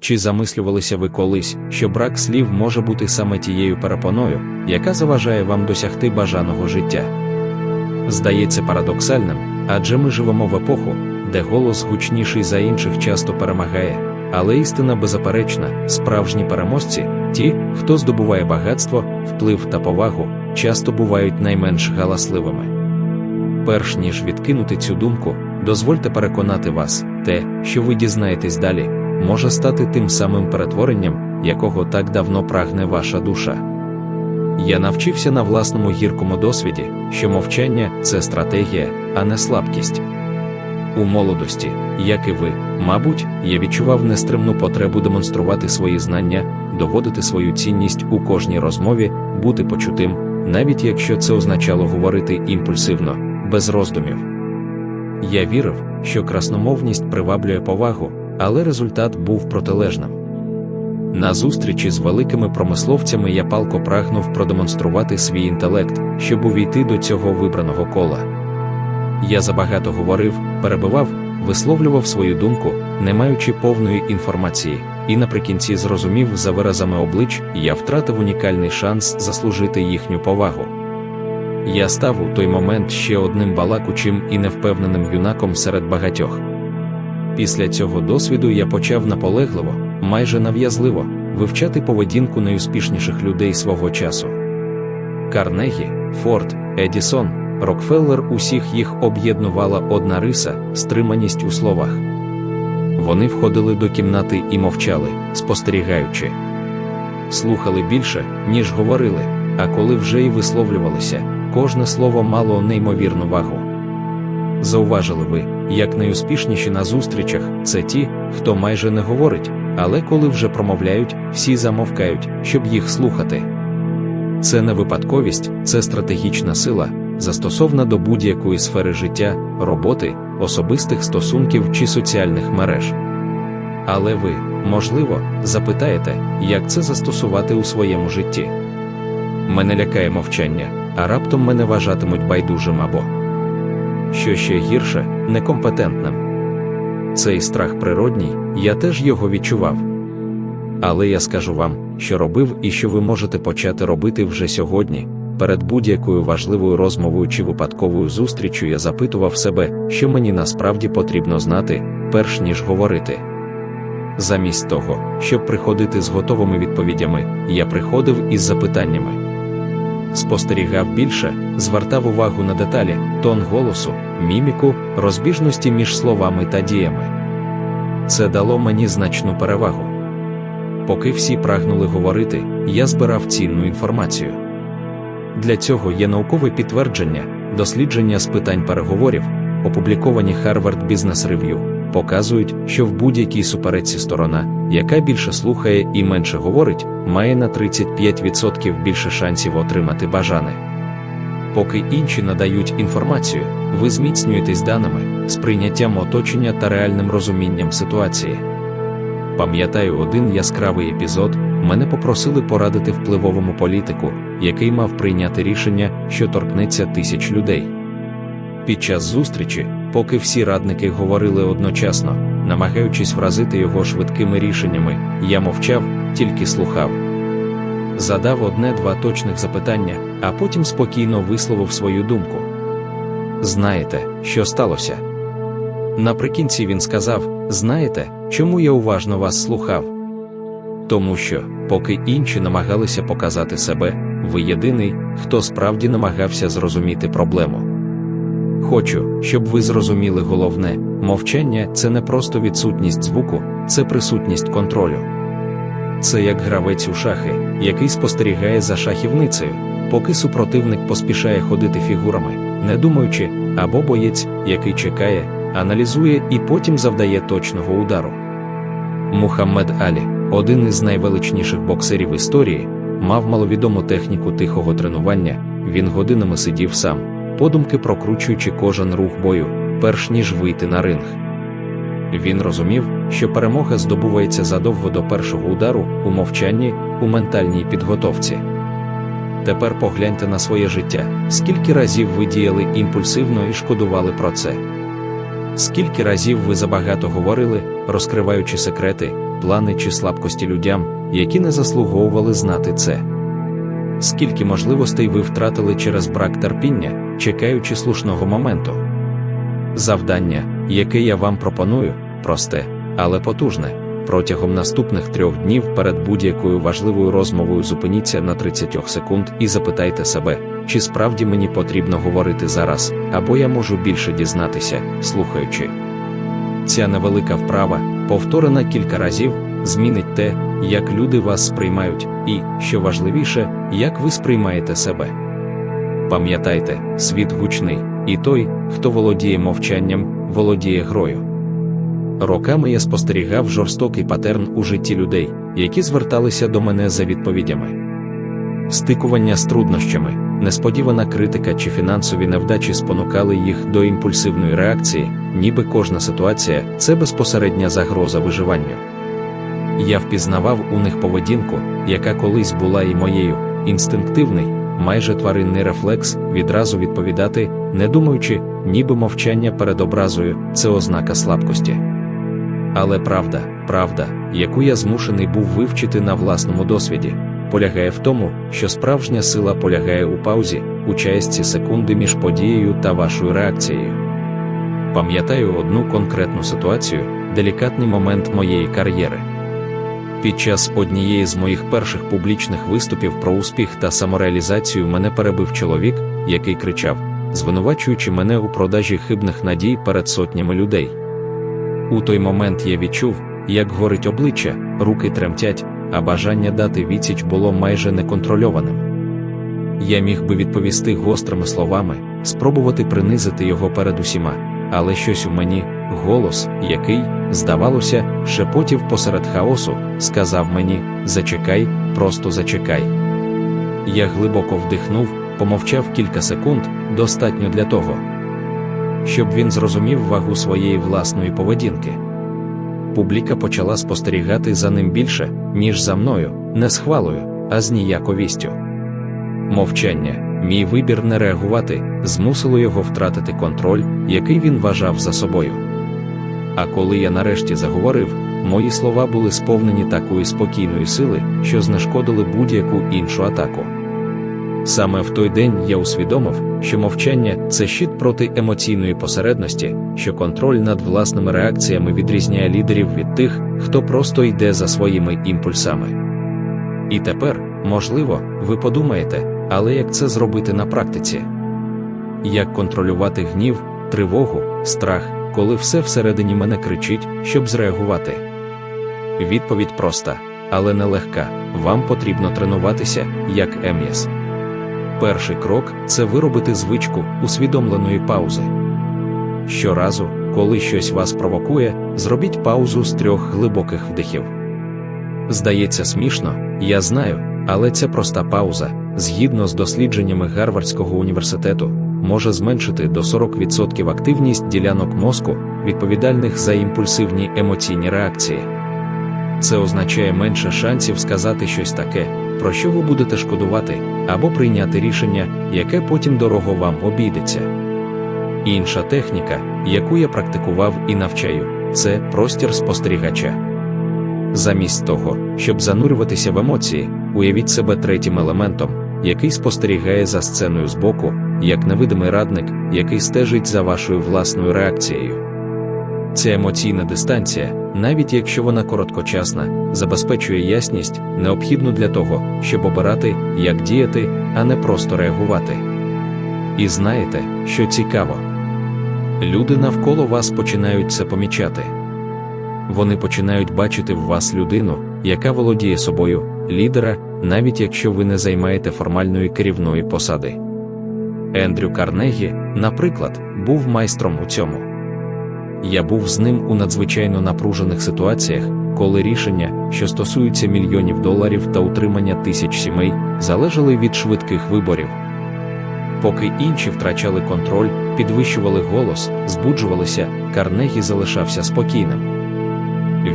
Чи замислювалися ви колись, що брак слів може бути саме тією перепоною, яка заважає вам досягти бажаного життя? Здається парадоксальним, адже ми живемо в епоху, де голос гучніший за інших часто перемагає, але істина беззаперечна, справжні переможці, ті, хто здобуває багатство, вплив та повагу, часто бувають найменш галасливими. Перш ніж відкинути цю думку, дозвольте переконати вас, те, що ви дізнаєтесь далі, може стати тим самим перетворенням, якого так давно прагне ваша душа. Я навчився на власному гіркому досвіді, що мовчання це стратегія, а не слабкість. У молодості, як і ви, мабуть, я відчував нестримну потребу демонструвати свої знання, доводити свою цінність у кожній розмові, бути почутим, навіть якщо це означало говорити імпульсивно, без роздумів. Я вірив, що красномовність приваблює повагу, але результат був протилежним. На зустрічі з великими промисловцями я палко прагнув продемонструвати свій інтелект, щоб увійти до цього вибраного кола. Я забагато говорив, перебивав, висловлював свою думку, не маючи повної інформації, і наприкінці зрозумів за виразами облич, я втратив унікальний шанс заслужити їхню повагу. Я став у той момент ще одним балакучим і невпевненим юнаком серед багатьох. Після цього досвіду я почав наполегливо, майже нав'язливо, вивчати поведінку найуспішніших людей свого часу. Карнегі, Форд, Едісон, Рокфеллер усіх їх об'єднувала одна риса стриманість у словах. Вони входили до кімнати і мовчали, спостерігаючи. Слухали більше, ніж говорили, а коли вже й висловлювалися, кожне слово мало неймовірну вагу. Зауважили ви, як найуспішніші на зустрічах це ті, хто майже не говорить, але коли вже промовляють, всі замовкають, щоб їх слухати. Це не випадковість, це стратегічна сила, застосована до будь-якої сфери життя, роботи, особистих стосунків чи соціальних мереж. Але ви, можливо, запитаєте, як це застосувати у своєму житті. Мене лякає мовчання, а раптом мене вважатимуть байдужим або що ще гірше, некомпетентним. Цей страх природній, я теж його відчував. Але я скажу вам, що робив і що ви можете почати робити вже сьогодні. Перед будь-якою важливою розмовою чи випадковою зустрічю я запитував себе, що мені насправді потрібно знати, перш ніж говорити. Замість того, щоб приходити з готовими відповідями, я приходив із запитаннями. Спостерігав більше, звертав увагу на деталі, тон голосу, міміку, розбіжності між словами та діями. Це дало мені значну перевагу. Поки всі прагнули говорити, я збирав цінну інформацію. Для цього є наукове підтвердження, дослідження з питань переговорів, опубліковані Harvard Business Review, показують, що в будь-якій суперечці сторона, яка більше слухає і менше говорить, має на 35% більше шансів отримати бажане. Поки інші надають інформацію, ви зміцнюєтесь даними, сприйняттям оточення та реальним розумінням ситуації. Пам'ятаю один яскравий епізод, мене попросили порадити впливовому політику, який мав прийняти рішення, що торкнеться тисяч людей. Під час зустрічі, поки всі радники говорили одночасно, намагаючись вразити його швидкими рішеннями, я мовчав, тільки слухав. Задав одне-два точних запитання, а потім спокійно висловив свою думку. Знаєте, що сталося? Наприкінці він сказав: Знаєте, чому я уважно вас слухав? Тому що, поки інші намагалися показати себе, ви єдиний, хто справді намагався зрозуміти проблему. Хочу, щоб ви зрозуміли головне, мовчання це не просто відсутність звуку, це присутність контролю. Це як гравець у шахи, який спостерігає за шахівницею, поки супротивник поспішає ходити фігурами, не думаючи, або боєць, який чекає, аналізує і потім завдає точного удару. Мухаммед Алі, один із найвеличніших боксерів історії, мав маловідому техніку тихого тренування, він годинами сидів сам, подумки прокручуючи кожен рух бою, перш ніж вийти на ринг. Він розумів, що перемога здобувається задовго до першого удару у мовчанні, у ментальній підготовці. Тепер погляньте на своє життя, скільки разів ви діяли імпульсивно і шкодували про це. Скільки разів ви забагато говорили, розкриваючи секрети, плани чи слабкості людям, які не заслуговували знати це? Скільки можливостей ви втратили через брак терпіння, чекаючи слушного моменту? Завдання, яке я вам пропоную, просте, але потужне. Протягом наступних трьох днів перед будь-якою важливою розмовою зупиніться на 30 секунд і запитайте себе, чи справді мені потрібно говорити зараз, або я можу більше дізнатися, слухаючи. Ця невелика вправа, повторена кілька разів, змінить те, як люди вас сприймають, і, що важливіше, як ви сприймаєте себе. Пам'ятайте, світ гучний, і той, хто володіє мовчанням, володіє грою. Роками я спостерігав жорстокий патерн у житті людей, які зверталися до мене за відповідями. Стикування з труднощами, несподівана критика чи фінансові невдачі спонукали їх до імпульсивної реакції, ніби кожна ситуація це безпосередня загроза виживанню. Я впізнавав у них поведінку, яка колись була і моєю, інстинктивний, майже тваринний рефлекс відразу відповідати, не думаючи, ніби мовчання перед образою це ознака слабкості. Але правда, правда, яку я змушений був вивчити на власному досвіді, полягає в тому, що справжня сила полягає у паузі, у частці секунди між подією та вашою реакцією. Пам'ятаю одну конкретну ситуацію, делікатний момент моєї кар'єри. Під час однієї з моїх перших публічних виступів про успіх та самореалізацію мене перебив чоловік, який кричав, звинувачуючи мене у продажі хибних надій перед сотнями людей. У той момент я відчув, як горить обличчя, руки тремтять, а бажання дати відсіч було майже неконтрольованим. Я міг би відповісти гострими словами, спробувати принизити його перед усіма, але щось у мені, голос, який, здавалося, шепотів посеред хаосу, сказав мені: зачекай, просто зачекай. Я глибоко вдихнув, помовчав кілька секунд, достатньо для того щоб він зрозумів вагу своєї власної поведінки. Публіка почала спостерігати за ним більше, ніж за мною, не з хвалою, а з ніяковістю. Мовчання, мій вибір не реагувати, змусило його втратити контроль, який він вважав за собою. А коли я нарешті заговорив, мої слова були сповнені такої спокійної сили, що знешкодили будь-яку іншу атаку. Саме в той день я усвідомив, що мовчання це щит проти емоційної посередності, що контроль над власними реакціями відрізняє лідерів від тих, хто просто йде за своїми імпульсами. І тепер, можливо, ви подумаєте, але як це зробити на практиці? Як контролювати гнів, тривогу, страх, коли все всередині мене кричить, щоб зреагувати? Відповідь проста, але нелегка. Вам потрібно тренуватися, як Ем'єс. Перший крок це виробити звичку усвідомленої паузи. Щоразу, коли щось вас провокує, зробіть паузу з трьох глибоких вдихів. Здається, смішно, я знаю, але ця проста пауза, згідно з дослідженнями Гарвардського університету, може зменшити до 40% активність ділянок мозку, відповідальних за імпульсивні емоційні реакції. Це означає менше шансів сказати щось таке, про що ви будете шкодувати, або прийняти рішення, яке потім дорого вам обійдеться. Інша техніка, яку я практикував і навчаю, це простір спостерігача. Замість того, щоб занурюватися в емоції, уявіть себе третім елементом, який спостерігає за сценою збоку, як невидимий радник, який стежить за вашою власною реакцією. Ця емоційна дистанція, навіть якщо вона короткочасна, забезпечує ясність, необхідну для того, щоб обирати, як діяти, а не просто реагувати. І знаєте, що цікаво? Люди навколо вас починають це помічати. Вони починають бачити в вас людину, яка володіє собою, лідера, навіть якщо ви не займаєте формальної керівної посади. Ендрю Карнегі, наприклад, був майстром у цьому. Я був з ним у надзвичайно напружених ситуаціях, коли рішення, що стосуються мільйонів доларів та утримання тисяч сімей, залежали від швидких виборів. Поки інші втрачали контроль, підвищували голос, збуджувалися, Карнегі залишався спокійним.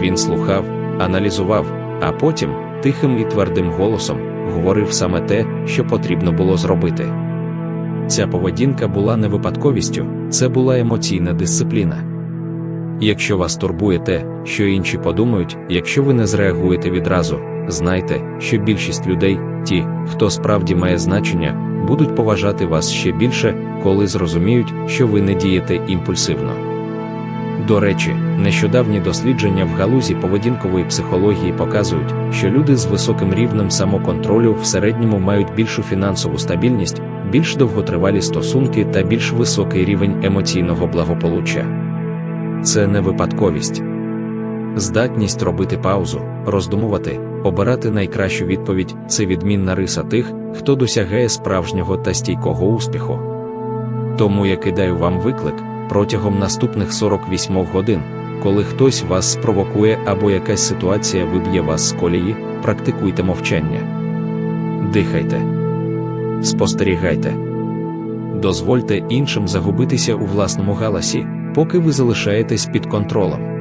Він слухав, аналізував, а потім, тихим і твердим голосом, говорив саме те, що потрібно було зробити. Ця поведінка була не випадковістю, це була емоційна дисципліна. Якщо вас турбує те, що інші подумають, якщо ви не зреагуєте відразу, знайте, що більшість людей, ті, хто справді має значення, будуть поважати вас ще більше, коли зрозуміють, що ви не дієте імпульсивно. До речі, нещодавні дослідження в галузі поведінкової психології показують, що люди з високим рівнем самоконтролю в середньому мають більшу фінансову стабільність, більш довготривалі стосунки та більш високий рівень емоційного благополуччя. Це не випадковість. Здатність робити паузу, роздумувати, обирати найкращу відповідь це відмінна риса тих, хто досягає справжнього та стійкого успіху. Тому я кидаю вам виклик протягом наступних 48 годин, коли хтось вас спровокує або якась ситуація виб'є вас з колії, практикуйте мовчання. Дихайте, спостерігайте. Дозвольте іншим загубитися у власному галасі, поки ви залишаєтесь під контролем.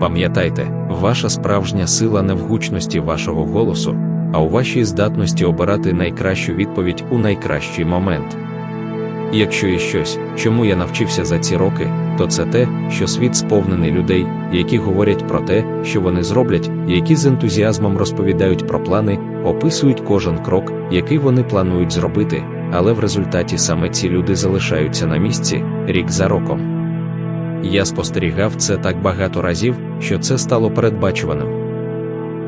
Пам'ятайте, ваша справжня сила не в гучності вашого голосу, а у вашій здатності обирати найкращу відповідь у найкращий момент. Якщо є щось, чому я навчився за ці роки, то це те, що світ сповнений людей, які говорять про те, що вони зроблять, які з ентузіазмом розповідають про плани, описують кожен крок, який вони планують зробити, але в результаті саме ці люди залишаються на місці рік за роком. Я спостерігав це так багато разів, що це стало передбачуваним.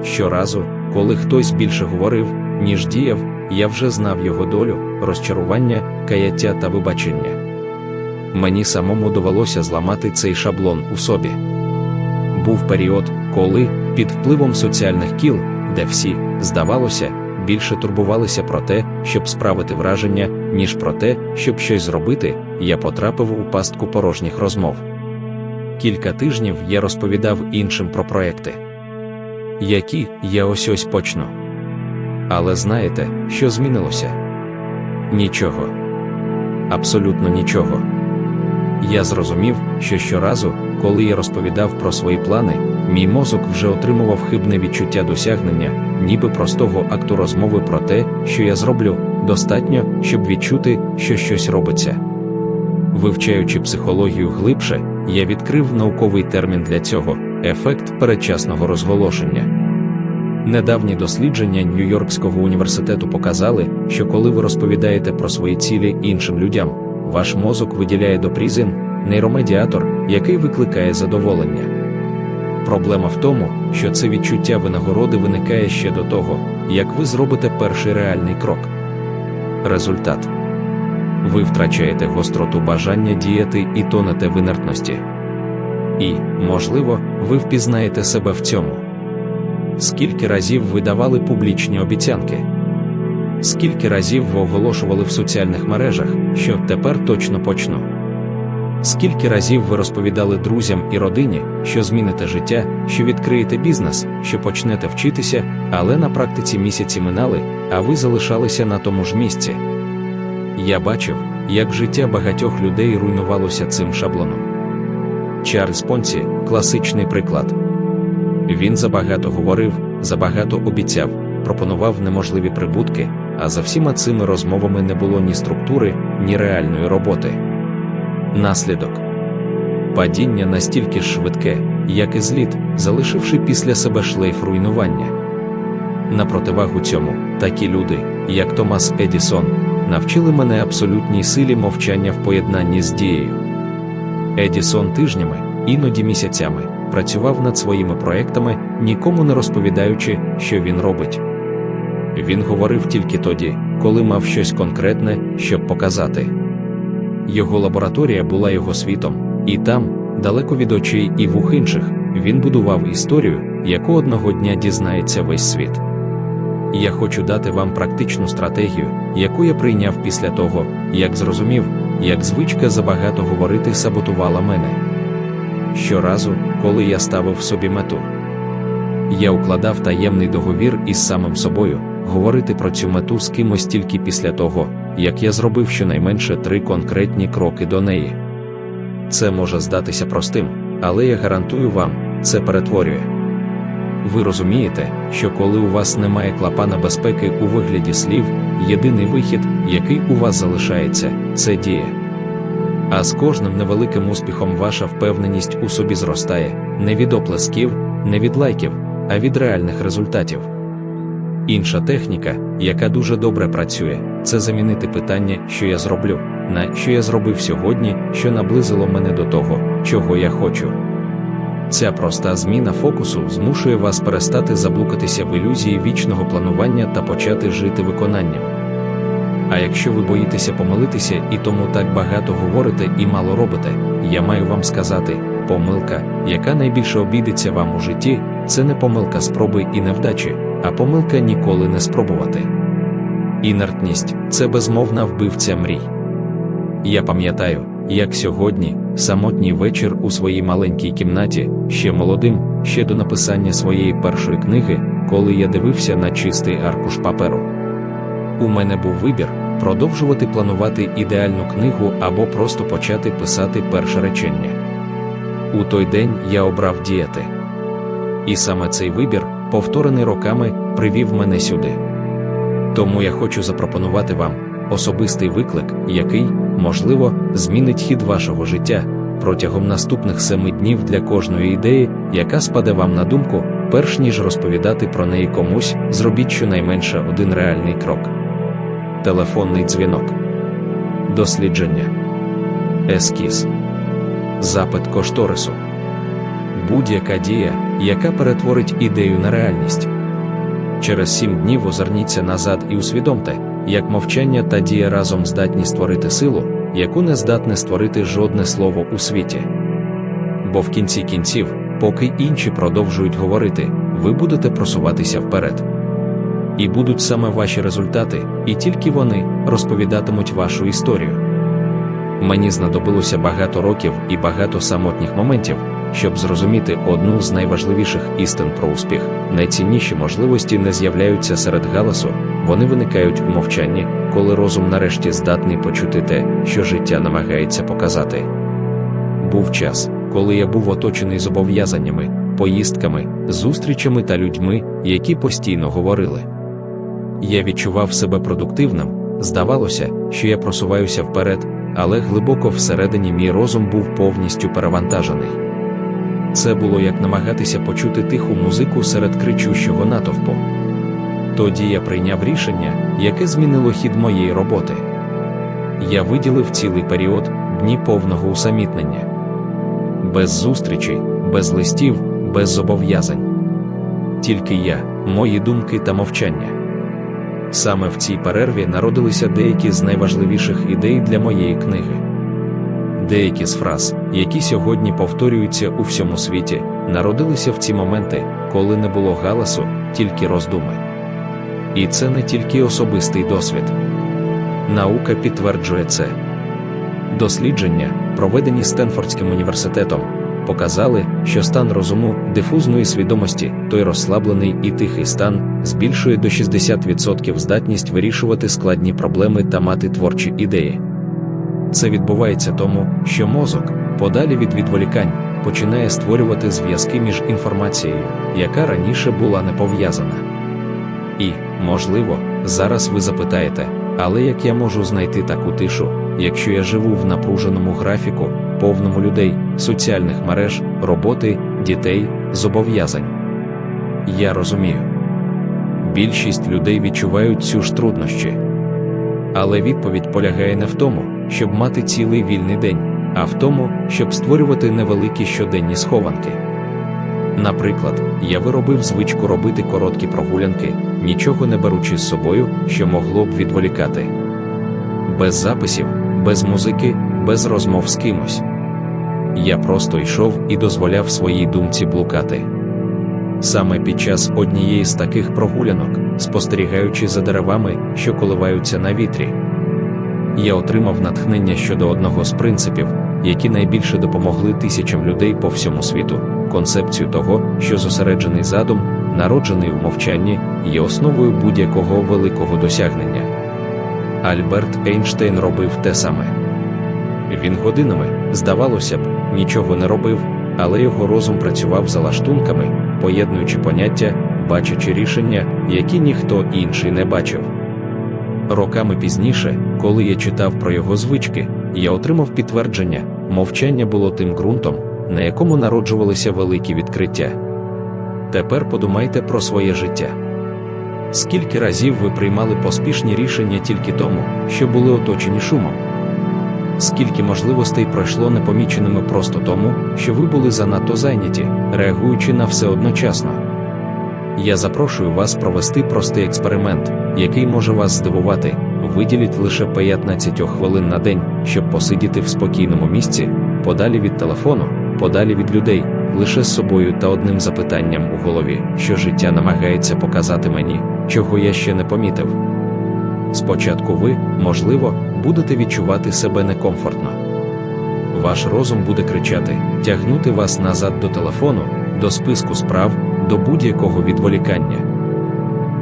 Щоразу, коли хтось більше говорив, ніж діяв, я вже знав його долю, розчарування, каяття та вибачення. Мені самому довелося зламати цей шаблон у собі. Був період, коли, під впливом соціальних кіл, де всі, здавалося, більше турбувалися про те, щоб справити враження, ніж про те, щоб щось зробити, я потрапив у пастку порожніх розмов. Кілька тижнів я розповідав іншим про проекти, які я ось ось почну. Але знаєте, що змінилося? Нічого. Абсолютно нічого. Я зрозумів, що щоразу, коли я розповідав про свої плани, мій мозок вже отримував хибне відчуття досягнення, ніби простого акту розмови про те, що я зроблю, достатньо, щоб відчути, що щось робиться. Вивчаючи психологію глибше, я відкрив науковий термін для цього ефект передчасного розголошення. Недавні дослідження Нью-Йоркського університету показали, що коли ви розповідаєте про свої цілі іншим людям, ваш мозок виділяє допрізин, нейромедіатор, який викликає задоволення. Проблема в тому, що це відчуття винагороди виникає ще до того, як ви зробите перший реальний крок. Результат ви втрачаєте гостроту бажання діяти і тонете в інертності. І, можливо, ви впізнаєте себе в цьому. Скільки разів ви давали публічні обіцянки? Скільки разів ви оголошували в соціальних мережах, що тепер точно почну? Скільки разів ви розповідали друзям і родині, що зміните життя, що відкриєте бізнес, що почнете вчитися, але на практиці місяці минали, а ви залишалися на тому ж місці? Я бачив, як життя багатьох людей руйнувалося цим шаблоном. Чарльз Понці класичний приклад. Він забагато говорив, забагато обіцяв, пропонував неможливі прибутки, а за всіма цими розмовами не було ні структури, ні реальної роботи. Наслідок падіння настільки ж швидке, як і зліт, залишивши після себе шлейф руйнування. На противагу цьому, такі люди, як Томас Едісон, навчили мене абсолютній силі мовчання в поєднанні з дією. Едісон тижнями, іноді місяцями, працював над своїми проектами, нікому не розповідаючи, що він робить. Він говорив тільки тоді, коли мав щось конкретне, щоб показати. Його лабораторія була його світом, і там, далеко від очей і вух інших, він будував історію, яку одного дня дізнається весь світ. Я хочу дати вам практичну стратегію, яку я прийняв після того, як зрозумів, як звичка забагато говорити саботувала мене. Щоразу, коли я ставив собі мету, я укладав таємний договір із самим собою, говорити про цю мету з кимось тільки після того, як я зробив щонайменше три конкретні кроки до неї. Це може здатися простим, але я гарантую вам, це перетворює. Ви розумієте, що коли у вас немає клапана безпеки у вигляді слів, єдиний вихід, який у вас залишається, це дія. А з кожним невеликим успіхом ваша впевненість у собі зростає не від оплесків, не від лайків, а від реальних результатів. Інша техніка, яка дуже добре працює, це замінити питання, що я зроблю, на що я зробив сьогодні, що наблизило мене до того, чого я хочу. Ця проста зміна фокусу змушує вас перестати заблукатися в ілюзії вічного планування та почати жити виконанням. А якщо ви боїтеся помилитися і тому так багато говорите і мало робите, я маю вам сказати, помилка, яка найбільше обійдеться вам у житті, це не помилка спроби і невдачі, а помилка ніколи не спробувати. Інертність це безмовна вбивця мрій. Я пам'ятаю, як сьогодні, самотній вечір у своїй маленькій кімнаті, ще молодим, ще до написання своєї першої книги, коли я дивився на чистий аркуш паперу. У мене був вибір продовжувати планувати ідеальну книгу або просто почати писати перше речення. У той день я обрав діяти. І саме цей вибір, повторений роками, привів мене сюди. Тому я хочу запропонувати вам особистий виклик, який, можливо, змінить хід вашого життя протягом наступних семи днів для кожної ідеї, яка спаде вам на думку, перш ніж розповідати про неї комусь, зробіть щонайменше один реальний крок. Телефонний дзвінок, дослідження, ескіз, запит кошторису, будь-яка дія, яка перетворить ідею на реальність. Через сім днів озирніться назад і усвідомте, як мовчання та дія разом здатні створити силу, яку не здатне створити жодне слово у світі. Бо в кінці кінців, поки інші продовжують говорити, ви будете просуватися вперед. І будуть саме ваші результати, і тільки вони розповідатимуть вашу історію. Мені знадобилося багато років і багато самотніх моментів, щоб зрозуміти одну з найважливіших істин про успіх. Найцінніші можливості не з'являються серед галасу, вони виникають у мовчанні, коли розум нарешті здатний почути те, що життя намагається показати. Був час, коли я був оточений зобов'язаннями, поїздками, зустрічами та людьми, які постійно говорили. Я відчував себе продуктивним, здавалося, що я просуваюся вперед, але глибоко всередині мій розум був повністю перевантажений. Це було як намагатися почути тиху музику серед кричущого натовпу. Тоді я прийняв рішення, яке змінило хід моєї роботи. Я виділив цілий період дні повного усамітнення, без зустрічей, без листів, без зобов'язань. Тільки я, мої думки та мовчання. Саме в цій перерві народилися деякі з найважливіших ідей для моєї книги. Деякі з фраз, які сьогодні повторюються у всьому світі, народилися в ці моменти, коли не було галасу, тільки роздуми. І це не тільки особистий досвід. Наука підтверджує це. Дослідження, проведені Стенфордським університетом, показали, що стан розуму дифузної свідомості, той розслаблений і тихий стан, збільшує до 60% здатність вирішувати складні проблеми та мати творчі ідеї. Це відбувається тому, що мозок, подалі від відволікань, починає створювати зв'язки між інформацією, яка раніше була не пов'язана. І, можливо, зараз ви запитаєте, але як я можу знайти таку тишу, якщо я живу в напруженому графіку, повному людей, соціальних мереж, роботи, дітей, зобов'язань? Я розумію. Більшість людей відчувають цю ж труднощі. Але відповідь полягає не в тому, щоб мати цілий вільний день, а в тому, щоб створювати невеликі щоденні схованки. Наприклад, я виробив звичку робити короткі прогулянки, нічого не беручи з собою, що могло б відволікати. Без записів, без музики, без розмов з кимось. Я просто йшов і дозволяв своїй думці блукати. Саме під час однієї з таких прогулянок, спостерігаючи за деревами, що коливаються на вітрі, я отримав натхнення щодо одного з принципів, які найбільше допомогли тисячам людей по всьому світу, концепцію того, що зосереджений задум, народжений у мовчанні, є основою будь-якого великого досягнення. Альберт Ейнштейн робив те саме. Він годинами, здавалося б, нічого не робив, але його розум працював за лаштунками, поєднуючи поняття, бачачи рішення, які ніхто інший не бачив. Роками пізніше, коли я читав про його звички, я отримав підтвердження, мовчання було тим ґрунтом, на якому народжувалися великі відкриття. Тепер подумайте про своє життя. Скільки разів ви приймали поспішні рішення тільки тому, що були оточені шумом? Скільки можливостей пройшло непоміченими просто тому, що ви були занадто зайняті, реагуючи на все одночасно? Я запрошую вас провести простий експеримент, який може вас здивувати. Виділіть лише 15 хвилин на день, щоб посидіти в спокійному місці, подалі від телефону, подалі від людей, лише з собою та одним запитанням у голові, що життя намагається показати мені, чого я ще не помітив. Спочатку ви, можливо, будете відчувати себе некомфортно. Ваш розум буде кричати, тягнути вас назад до телефону, до списку справ, до будь-якого відволікання.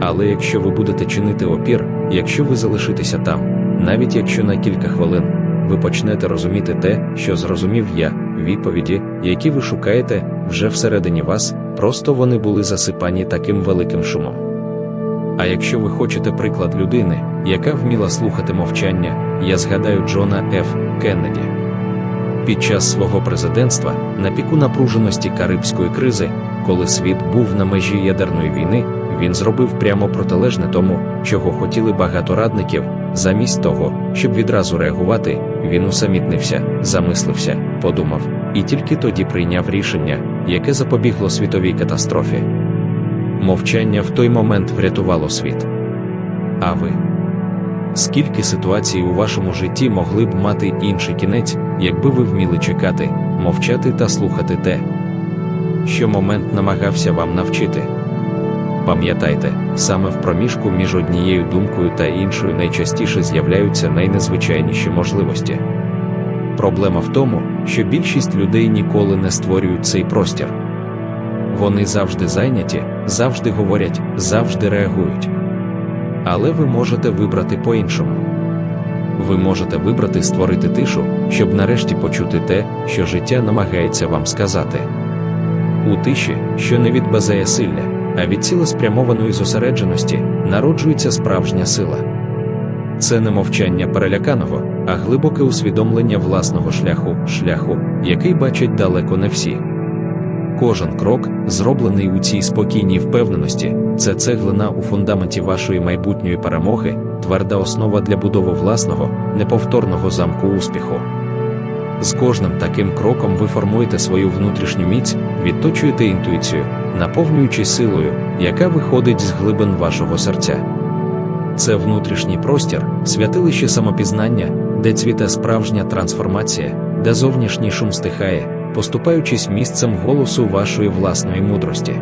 Але якщо ви будете чинити опір, якщо ви залишитеся там, навіть якщо на кілька хвилин, ви почнете розуміти те, що зрозумів я, відповіді, які ви шукаєте, вже всередині вас, просто вони були засипані таким великим шумом. А якщо ви хочете приклад людини, яка вміла слухати мовчання, я згадаю Джона Ф. Кеннеді. Під час свого президентства, на піку напруженості Карибської кризи, коли світ був на межі ядерної війни, він зробив прямо протилежне тому, чого хотіли багато радників. Замість того, щоб відразу реагувати, він усамітнився, замислився, подумав, і тільки тоді прийняв рішення, яке запобігло світовій катастрофі. Мовчання в той момент врятувало світ. А ви? Скільки ситуацій у вашому житті могли б мати інший кінець, якби ви вміли чекати, мовчати та слухати те, що момент намагався вам навчити? Пам'ятайте, саме в проміжку між однією думкою та іншою найчастіше з'являються найнезвичайніші можливості. Проблема в тому, що більшість людей ніколи не створюють цей простір. Вони завжди зайняті, завжди говорять, завжди реагують. Але ви можете вибрати по-іншому. Ви можете вибрати створити тишу, щоб нарешті почути те, що життя намагається вам сказати. У тиші, що не від беззаясилля, а від цілеспрямованої зосередженості, народжується справжня сила. Це не мовчання переляканого, а глибоке усвідомлення власного шляху, шляху, який бачать далеко не всі. Кожен крок, зроблений у цій спокійній впевненості, це цеглина у фундаменті вашої майбутньої перемоги, тверда основа для будови власного, неповторного замку успіху. З кожним таким кроком ви формуєте свою внутрішню міць, відточуєте інтуїцію, наповнюючи силою, яка виходить з глибин вашого серця. Це внутрішній простір, святилище самопізнання, де цвіте справжня трансформація, де зовнішній шум стихає поступаючись місцем голосу вашої власної мудрості.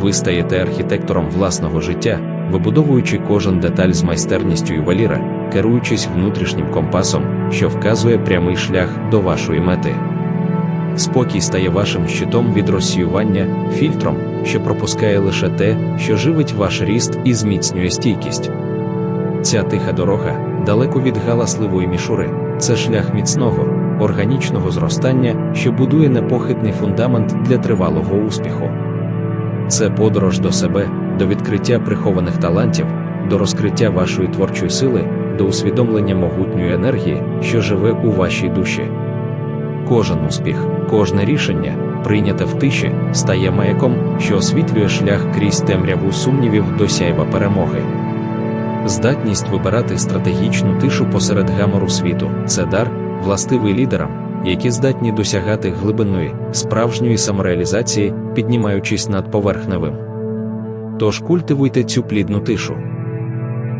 Ви стаєте архітектором власного життя, вибудовуючи кожен деталь з майстерністю ювеліра, керуючись внутрішнім компасом, що вказує прямий шлях до вашої мети. Спокій стає вашим щитом від розсіювання, фільтром, що пропускає лише те, що живить ваш ріст і зміцнює стійкість. Ця тиха дорога, далеко від галасливої мішури, це шлях міцного органічного зростання, що будує непохитний фундамент для тривалого успіху. Це подорож до себе, до відкриття прихованих талантів, до розкриття вашої творчої сили, до усвідомлення могутньої енергії, що живе у вашій душі. Кожен успіх, кожне рішення, прийняте в тиші, стає маяком, що освітлює шлях крізь темряву сумнівів до сяйва перемоги. Здатність вибирати стратегічну тишу посеред гамору світу це дар, властивий лідерам, які здатні досягати глибинної, справжньої самореалізації, піднімаючись над поверхневим. Тож культивуйте цю плідну тишу,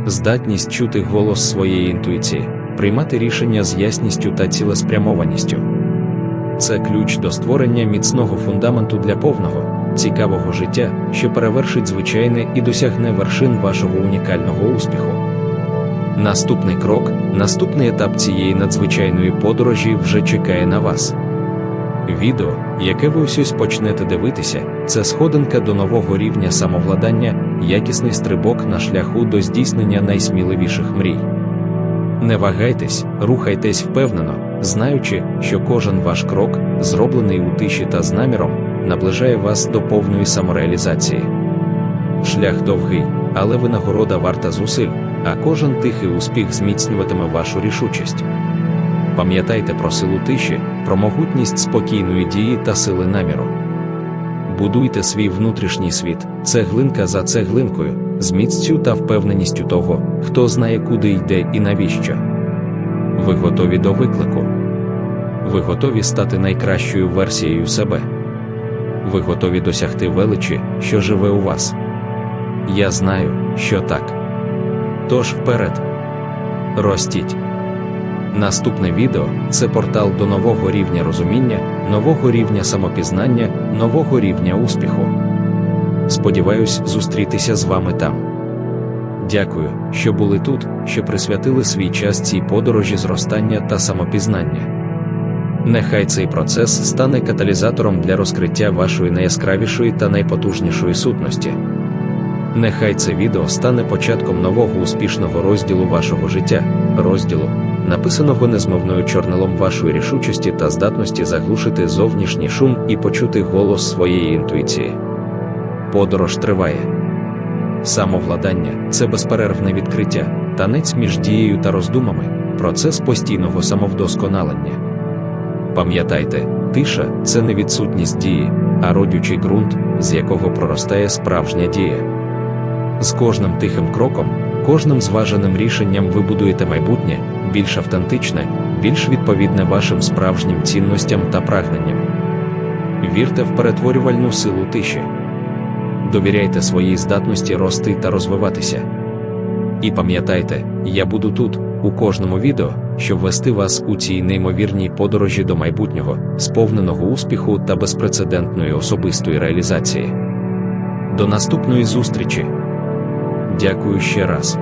здатність чути голос своєї інтуїції, приймати рішення з ясністю та цілеспрямованістю. Це ключ до створення міцного фундаменту для повного, цікавого життя, що перевершить звичайне і досягне вершин вашого унікального успіху. Наступний крок, наступний етап цієї надзвичайної подорожі вже чекає на вас. Відео, яке ви ось почнете дивитися, це сходинка до нового рівня самовладання, якісний стрибок на шляху до здійснення найсміливіших мрій. Не вагайтесь, рухайтесь впевнено, знаючи, що кожен ваш крок, зроблений у тиші та з наміром, наближає вас до повної самореалізації. Шлях довгий, але винагорода варта зусиль а кожен тихий успіх зміцнюватиме вашу рішучість. Пам'ятайте про силу тиші, про могутність спокійної дії та сили наміру. Будуйте свій внутрішній світ, цеглинка за цеглинкою, з міццю та впевненістю того, хто знає, куди йде і навіщо. Ви готові до виклику. Ви готові стати найкращою версією себе. Ви готові досягти величі, що живе у вас. Я знаю, що так. Тож вперед. Ростіть. Наступне відео це портал до нового рівня розуміння, нового рівня самопізнання, нового рівня успіху. Сподіваюсь зустрітися з вами там. Дякую, що були тут, що присвятили свій час цій подорожі зростання та самопізнання. Нехай цей процес стане каталізатором для розкриття вашої найяскравішої та найпотужнішої сутності. Нехай це відео стане початком нового успішного розділу вашого життя, розділу, написаного незмовною чорнилом вашої рішучості та здатності заглушити зовнішній шум і почути голос своєї інтуїції. Подорож триває. Самовладання це безперервне відкриття, танець між дією та роздумами, процес постійного самовдосконалення. Пам'ятайте, тиша це не відсутність дії, а родючий ґрунт, з якого проростає справжня дія. З кожним тихим кроком, кожним зваженим рішенням ви будуєте майбутнє, більш автентичне, більш відповідне вашим справжнім цінностям та прагненням. Вірте в перетворювальну силу тиші. Довіряйте своїй здатності рости та розвиватися. І пам'ятайте, я буду тут, у кожному відео, щоб вести вас у цій неймовірній подорожі до майбутнього, сповненого успіху та безпрецедентної особистої реалізації. До наступної зустрічі! Дякую ще раз.